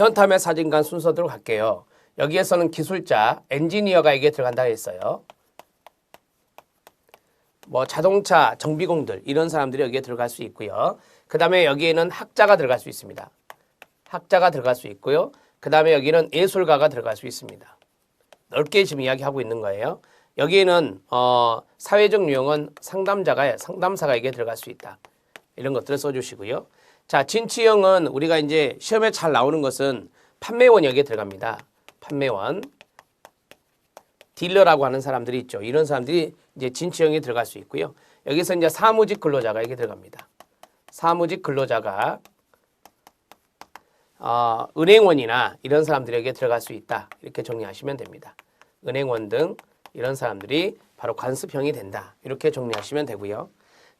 현탐의 사진관 순서대로 갈게요. 여기에서는 기술자, 엔지니어가 이게 들어간다 했어요. 뭐 자동차 정비공들 이런 사람들이 여기에 들어갈 수 있고요. 그 다음에 여기에는 학자가 들어갈 수 있습니다. 학자가 들어갈 수 있고요. 그 다음에 여기는 예술가가 들어갈 수 있습니다. 넓게 지금 이야기하고 있는 거예요. 여기에는 어, 사회적 유형은 상담자가 상담사가 이게 들어갈 수 있다. 이런 것들을 써주시고요. 자 진취형은 우리가 이제 시험에 잘 나오는 것은 판매원 여기에 들어갑니다. 판매원 딜러라고 하는 사람들이 있죠. 이런 사람들이 이제 진취형에 들어갈 수 있고요. 여기서 이제 사무직 근로자가 이게 들어갑니다. 사무직 근로자가 어, 은행원이나 이런 사람들에게 들어갈 수 있다. 이렇게 정리하시면 됩니다. 은행원 등 이런 사람들이 바로 관습형이 된다. 이렇게 정리하시면 되고요.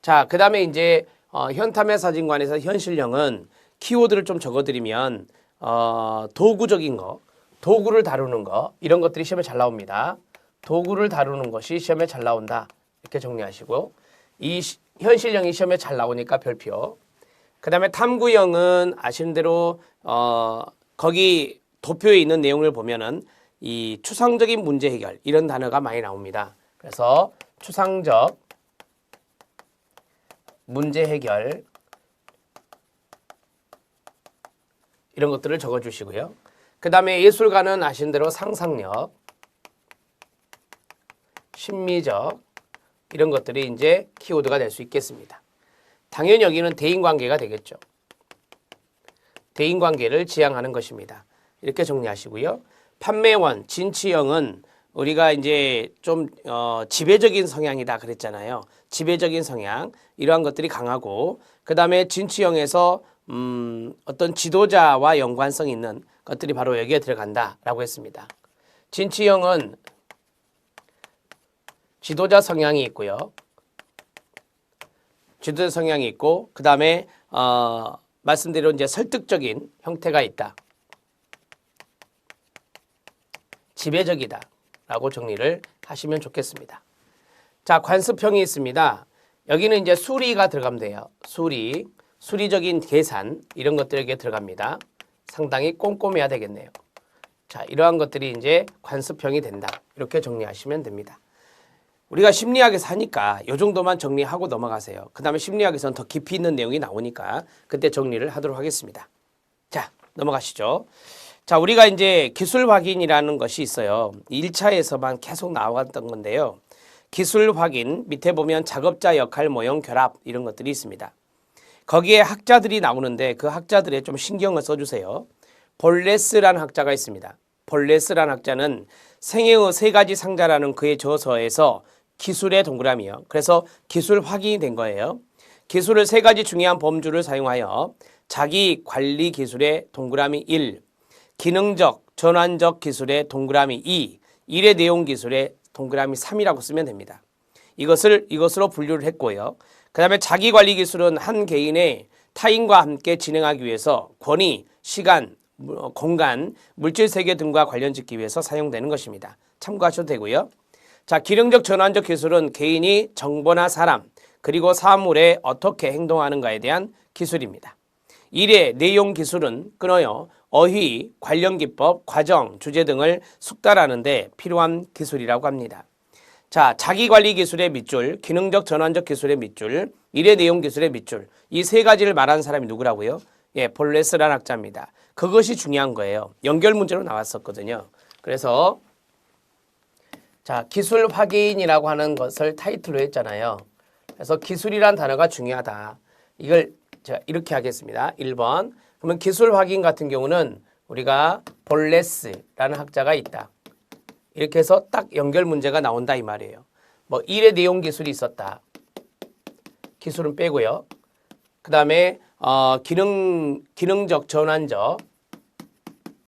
자, 그 다음에 이제 어, 현탐의 사진관에서 현실형은 키워드를 좀 적어드리면 어, 도구적인 거, 도구를 다루는 거 이런 것들이 시험에 잘 나옵니다. 도구를 다루는 것이 시험에 잘 나온다. 이렇게 정리하시고 이 시- 현실형이 시험에 잘 나오니까 별표. 그 다음에 탐구형은 아시는 대로 어, 거기 도표에 있는 내용을 보면은 이 추상적인 문제 해결 이런 단어가 많이 나옵니다. 그래서 추상적 문제 해결 이런 것들을 적어주시고요. 그 다음에 예술가는 아시는 대로 상상력, 심미적 이런 것들이 이제 키워드가 될 수 있겠습니다. 당연히 여기는 대인관계가 되겠죠. 대인관계를 지향하는 것입니다. 이렇게 정리하시고요. 판매원, 진취형은 우리가 이제 좀 어, 지배적인 성향이다 그랬잖아요. 지배적인 성향 이러한 것들이 강하고 그 다음에 진취형에서 음, 어떤 지도자와 연관성 있는 것들이 바로 여기에 들어간다라고 했습니다. 진취형은 지도자 성향이 있고요. 지도자 성향이 있고 그 다음에 어, 말씀대로 이제 설득적인 형태가 있다. 지배적이다 라고 정리를 하시면 좋겠습니다. 자, 관습형이 있습니다. 여기는 이제 수리가 들어가면 돼요. 수리, 수리적인 계산 이런 것들에게 들어갑니다. 상당히 꼼꼼해야 되겠네요. 자, 이러한 것들이 이제 관습형이 된다. 이렇게 정리하시면 됩니다. 우리가 심리학에서 하니까 이 정도만 정리하고 넘어가세요. 그 다음에 심리학에서는 더 깊이 있는 내용이 나오니까 그때 정리를 하도록 하겠습니다. 자, 넘어가시죠. 자, 우리가 이제 기술 확인이라는 것이 있어요. 1차에서만 계속 나왔던 건데요. 기술 확인 밑에 보면 작업자 역할 모형 결합 이런 것들이 있습니다. 거기에 학자들이 나오는데 그 학자들의 좀 신경을 써주세요. 볼레스라는 학자가 있습니다. 볼레스라는 학자는 생애의 세 가지 상자라는 그의 저서에서 기술의 동그라미요. 그래서 기술 확인이 된 거예요. 기술을 세 가지 중요한 범주를 사용하여 자기 관리 기술의 동그라미 1, 기능적, 전환적 기술의 동그라미 2, 일의 내용 기술의 동그라미 3이라고 쓰면 됩니다. 이것을 이것으로 분류를 했고요. 그 다음에 자기 관리 기술은 한 개인의 타인과 함께 진행하기 위해서 권위, 시간, 무- 어, 공간, 물질 세계 등과 관련 짓기 위해서 사용되는 것입니다. 참고하셔도 되고요. 자, 기능적 전환적 기술은 개인이 정보나 사람 그리고 사물에 어떻게 행동하는가에 대한 기술입니다. 일의 내용 기술은 끊어요. 어휘, 관련 기법, 과정, 주제 등을 숙달하는데 필요한 기술이라고 합니다. 자, 자기 관리 기술의 밑줄, 기능적 전환적 기술의 밑줄, 일의 내용 기술의 밑줄. 이 세 가지를 말하는 사람이 누구라고요? 예, 볼레스라는 학자입니다. 그것이 중요한 거예요. 연결 문제로 나왔었거든요. 그래서 자, 기술 확인이라고 하는 것을 타이틀로 했잖아요. 그래서 기술이란 단어가 중요하다. 이걸 제가 이렇게 하겠습니다. 1번. 그러면 기술 확인 같은 경우는 우리가 볼레스라는 학자가 있다. 이렇게 해서 딱 연결 문제가 나온다 이 말이에요. 뭐 일의 내용 기술이 있었다. 기술은 빼고요. 그 다음에 어, 기능 기능적 전환적